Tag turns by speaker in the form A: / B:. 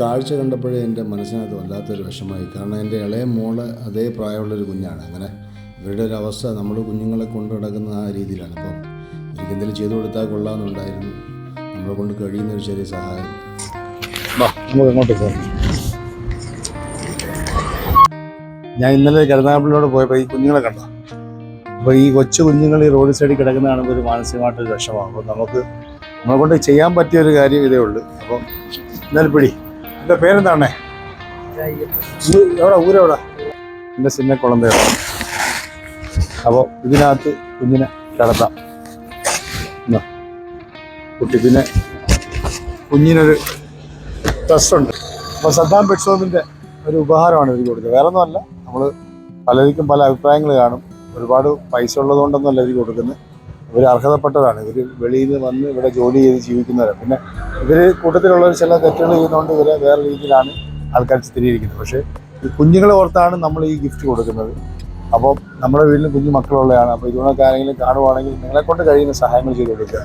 A: കാഴ്ച കണ്ടപ്പോഴേ എന്റെ മനസ്സിനകത്ത് വല്ലാത്തൊരു വിഷമമായി. കാരണം എന്റെ ഇളയ മോൾ അതേ പ്രായമുള്ളൊരു കുഞ്ഞാണ്. അങ്ങനെ ഇവരുടെ ഒരു അവസ്ഥ നമ്മൾ കുഞ്ഞുങ്ങളെ കൊണ്ട് നടക്കുന്ന ആ രീതിയിലാണ്. അപ്പം എനിക്ക് എന്തെങ്കിലും ചെയ്തു കൊടുത്താൽ കൊള്ളാമെന്നുണ്ടായിരുന്നു. നമ്മളെ കൊണ്ട് കഴിയുന്ന ഒരു ചെറിയ സഹായം.
B: നമുക്ക് അങ്ങോട്ട് പോകാം ഞാൻ ഇന്നലെ കരുനാഗപ്പള്ളിയോട് പോയപ്പോൾ ഈ കുഞ്ഞുങ്ങളെ കണ്ട അപ്പോൾ ഈ കൊച്ചു കുഞ്ഞുങ്ങൾ ഈ റോഡ് സൈഡിൽ കിടക്കുന്ന കാണുമ്പോൾ ഒരു മാനസികമായിട്ടൊരു വിഷമമാണ് അപ്പോൾ നമുക്ക് നമ്മളെ കൊണ്ട് ചെയ്യാൻ പറ്റിയ ഒരു കാര്യം ഇതേ ഉള്ളൂ. അപ്പം എന്തായാലും പിടി. എന്റെ പേരെന്താണേ? എവിടെ? ഊരെവിടെ? എന്റെ സിന്നെ കുളമ്പയാണ് അപ്പോൾ ഇതിനകത്ത് കുഞ്ഞിനെ കിടത്താം. കുട്ടി പിന്നെ കുഞ്ഞിനൊരു ഉണ്ട് അപ്പോൾ സദ്ദാം പെട്സോമിന്റെ ഒരു ഉപഹാരമാണ് ഇവർക്ക് കൊടുത്തത്. വേറെ ഒന്നുമല്ല നമ്മൾ പലർക്കും പല അഭിപ്രായങ്ങൾ കാണും. ഒരുപാട് പൈസ ഉള്ളതുകൊണ്ടൊന്നല്ല ഇവർ കൊടുക്കുന്നത്. ഇവർ അർഹതപ്പെട്ടവരാണ്. ഇവർ വെളിയിൽ നിന്ന് വന്ന് ഇവിടെ ജോലി ചെയ്ത് ജീവിക്കുന്നവരാണ്. പിന്നെ ഇവർ കൂട്ടത്തിലുള്ളവർ ചില തെറ്റുകൾ ചെയ്യുന്നതുകൊണ്ട് ഇവരെ വേറെ രീതിയിലാണ് ആൾക്കാർ ചിത്രീകരിക്കുന്നത്. പക്ഷേ ഈ കുഞ്ഞുങ്ങളെ ഓർത്താണ് നമ്മൾ ഈ ഗിഫ്റ്റ് കൊടുക്കുന്നത്. അപ്പോൾ നമ്മുടെ വീട്ടിൽ കുഞ്ഞു മക്കളുള്ളതാണ്. അപ്പോൾ ഇതുകൊണ്ടൊക്കെ ആരെങ്കിലും കാണുവാണെങ്കിൽ നിങ്ങളെ കൊണ്ട് കഴിയുന്ന സഹായങ്ങൾ ചെയ്ത് കൊടുക്കുക.